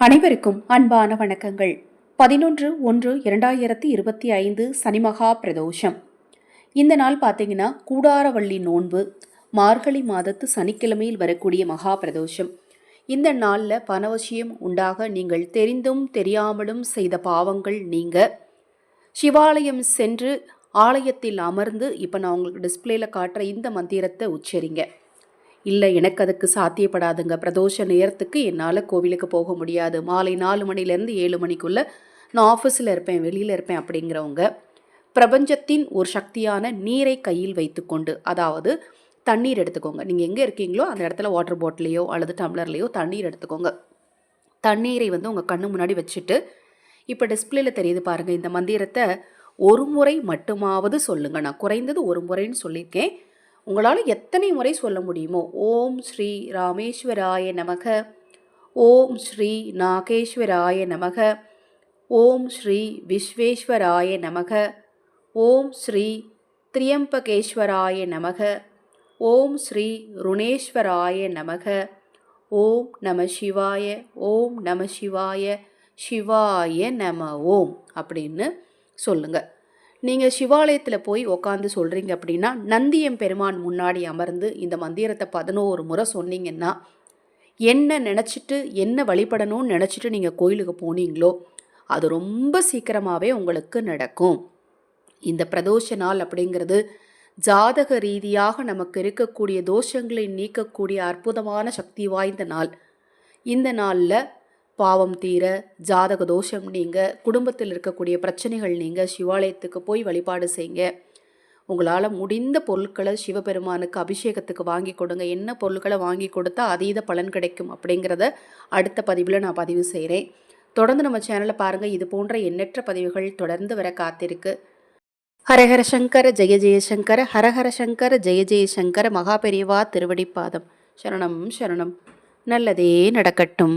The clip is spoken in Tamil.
அனைவருக்கும் அன்பான வணக்கங்கள். பதினொன்று ஒன்று இரண்டாயிரத்தி இருபத்தி ஐந்து சனிமகா பிரதோஷம். இந்த நாள் பார்த்தீங்கன்னா கூடாரவள்ளி நோன்பு மார்கழி மாதத்து சனிக்கிழமையில் வரக்கூடிய மகா பிரதோஷம். இந்த நாளில் பணவசியம் உண்டாக நீங்கள் தெரிந்தும் தெரியாமலும் செய்த பாவங்கள் நீங்க. சிவாலயம் சென்று ஆலயத்தில் அமர்ந்து இப்போ நான் உங்களுக்கு டிஸ்பிளேல காட்டுற இந்த மந்திரத்தை உச்சரிங்க. இல்லை எனக்கு அதுக்கு சாத்தியப்படாதுங்க. பிரதோஷ நேரத்துக்கு என்னால் கோவிலுக்கு போக முடியாது. மாலை நாலு மணிலேருந்து ஏழு மணிக்குள்ளே நான் ஆஃபீஸில் இருப்பேன் வெளியில் இருப்பேன் அப்படிங்கிறவங்க பிரபஞ்சத்தின் ஒரு சக்தியான நீரை கையில் வைத்துக்கொண்டு அதாவது தண்ணீர் எடுத்துக்கோங்க. நீங்கள் எங்கே இருக்கீங்களோ அந்த இடத்துல வாட்டர் பாட்டிலையோ அல்லது டம்ளர்லேயோ தண்ணீர் எடுத்துக்கோங்க. தண்ணீரை வந்து உங்கள் கண்ணு முன்னாடி வச்சுட்டு இப்போ டிஸ்பிளேல தெரியுது பாருங்கள் இந்த மந்திரத்தை ஒரு முறை மட்டுமாவது சொல்லுங்கள் நான் குறைந்தது ஒரு முறைன்னு சொல்லியிருக்கேன். உங்களால் எத்தனை முறை சொல்ல முடியுமோ ஓம் ஸ்ரீ ராமேஸ்வராய நமக ஓம் ஸ்ரீ நாகேஸ்வராய நமக ஓம் ஸ்ரீ விஸ்வேஸ்வராய நமக ஓம் ஸ்ரீ திரியம்பகேஸ்வராய நமக ஓம் ஸ்ரீ ருணேஸ்வராய நமக ஓம் நம சிவாய ஓம் நம சிவாய சிவாய நம ஓம் அப்படின்னு சொல்லுங்கள் நீங்கள் சிவாலயத்தில் போய் உக்காந்து சொல்கிறீங்க அப்படின்னா நந்தியம் பெருமான் முன்னாடி அமர்ந்து இந்த மந்திரத்தை பதினோரு முறை சொன்னீங்கன்னா என்ன நினச்சிட்டு என்ன வழிபடணும்னு நினச்சிட்டு நீங்கள் கோயிலுக்கு போனீங்களோ அது ரொம்ப சீக்கிரமாகவே உங்களுக்கு நடக்கும். இந்த பிரதோஷ நாள் அப்படிங்கிறது ஜாதக ரீதியாக நமக்கு இருக்கக்கூடிய தோஷங்களை நீக்கக்கூடிய அற்புதமான சக்தி வாய்ந்த நாள். இந்த நாளில் பாவம் தீர ஜாதக தோஷம் நீங்கள் குடும்பத்தில் இருக்கக்கூடிய பிரச்சனைகள் நீங்கள் சிவாலயத்துக்கு போய் வழிபாடு செய்யுங்க உங்களால் முடிந்த பொருட்களை சிவபெருமானுக்கு அபிஷேகத்துக்கு வாங்கி கொடுங்க. என்ன பொருட்களை வாங்கி கொடுத்தா அதீத பலன் கிடைக்கும் அப்படிங்கிறத அடுத்த பதிவில் நான் பதிவு செய்கிறேன் தொடர்ந்து நம்ம சேனலை பாருங்கள் இது போன்ற எண்ணற்ற பதிவுகள் தொடர்ந்து வர காத்திருக்கு. ஹரஹர சங்கர ஜெய ஜெயசங்கர ஹரஹர சங்கர ஜெய ஜெயசங்கர மகாபெரிவா திருவடிப்பாதம் சரணம் சரணம். நல்லதே நடக்கட்டும்.